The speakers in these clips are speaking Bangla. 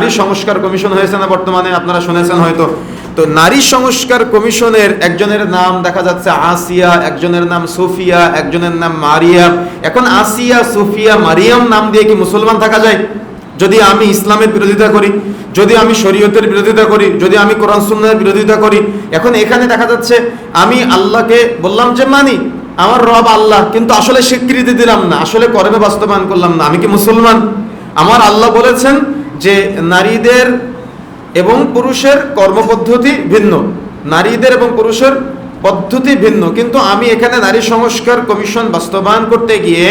নারী সংস্কার কমিশন হয়েছে না বর্তমানে? আপনারা শুনেছেন হয়তো। তো নারী সংস্কার কমিশনের একজনের নাম দেখা যাচ্ছে আসিয়া, একজনের নাম সুফিয়া, একজনের নাম মারিয়া। এখন আসিয়া, সুফিয়া, মারিয়াম নাম দিয়ে কি মুসলমান থাকা যায়? যদি আমি ইসলামের বিরোধিতা করি, যদি আমি শরীয়তের বিরোধিতা করি, যদি আমি কোরআন সুন্নার বিরোধিতা করি, এখন এখানে দেখা যাচ্ছে আমি আল্লাহকে বললাম যে মানি, আমার রব আল্লাহ, কিন্তু আসলে স্বীকৃতি দিলাম না, আসলে কর্মে বাস্তবায়ন করলাম না, আমি কি মুসলমান? আমার আল্লাহ বলেছেন যে নারীদের এবং পুরুষের কর্মপদ্ধতি ভিন্ন। নারীদের এবং পুরুষের পদ্ধতি ভিন্ন। কিন্তু আমি এখানে নারী সংস্কার কমিশন বাস্তবায়ন করতে গিয়ে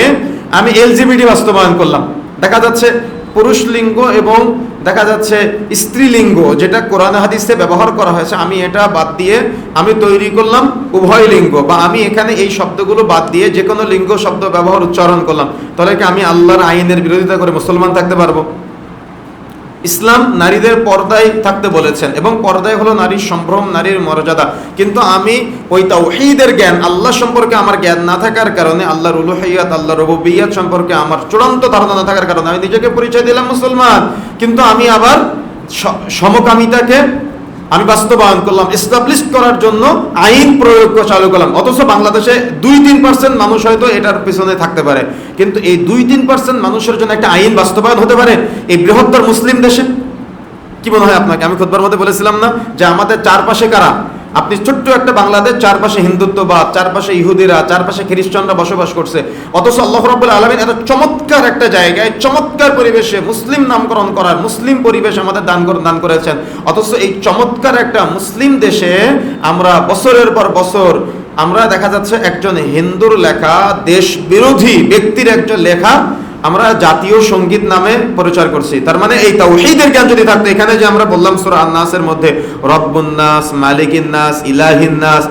আমি এলজিবিটি বাস্তবায়ন করলাম। দেখা যাচ্ছে পুরুষ লিঙ্গ এবং দেখা যাচ্ছে স্ত্রীলিঙ্গ যেটা কোরআন হাদিসে ব্যবহার করা হয়েছে, আমি এটা বাদ দিয়ে আমি তৈরি করলাম উভয় লিঙ্গ বা আমি এখানে এই শব্দগুলো বাদ দিয়ে যে কোনো লিঙ্গ শব্দ ব্যবহার উচ্চারণ করলাম। তাহলে কি আমি আল্লাহর আইনের বিরোধিতা করে মুসলমান থাকতে পারব? ইসলাম নারীদের পর্দায় থাকতে বলেছেন এবং পর্দায় হলো নারীর সম্ভ্রম, নারীর মর্যাদা। কিন্তু আমি ওই তাওহীদের জ্ঞান, আল্লাহ সম্পর্কে আমার জ্ঞান না থাকার কারণে আল্লাহ উলুহিয়াত আল্লাহ রবুবিয়াত সম্পর্কে আমার চূড়ান্ত ধারণা না থাকার কারণে আমি নিজেকে পরিচয় দিলাম মুসলমান। কিন্তু আমি আবার সমকামিতাকে আমি বাস্তবায়ন করলাম এস্টাবলিশ করার জন্য আইন প্রয়োগ চালু করলাম। অথচ বাংলাদেশে দুই তিন পার্সেন্ট মানুষ হয়তো এটার পিছনে থাকতে পারে। কিন্তু এই দুই তিন পার্সেন্ট মানুষের জন্য একটা আইন বাস্তবায়ন হতে পারে এই বৃহত্তর মুসলিম দেশে? কি মনে হয় আপনাকে? আমি খুব মধ্যে বলেছিলাম না যে আমাদের চারপাশে কারা? আপনি ছোট্ট একটা বাংলাদেশ, চারপাশে হিন্দুত্ববাদ, চারপাশে ইহুদিরা, চারপাশে খ্রিস্টানরা বসবাস করছে। অথচ আল্লাহ রাব্বুল আলামিন এত চমৎকার একটা জায়গায়, চমৎকার পরিবেশে মুসলিম নামকরণ করার, মুসলিম পরিবেশ আমাদের দান দান করেছেন। অথচ এই চমৎকার একটা মুসলিম দেশে আমরা বছরের পর বছর, আমরা দেখা যাচ্ছে একজন হিন্দুর লেখা দেশ বিরোধী ব্যক্তির একজন লেখা আমরা জাতীয় সংগীত নামে প্রচার করছি। তার মানে এই তাওহীদের জ্ঞান যদি থাকতো, এখানে যে আমরা বললাম সূরা আন-নাসের মধ্যে রব্বুন নাস মালিকিন নাস ইলাহিন নাস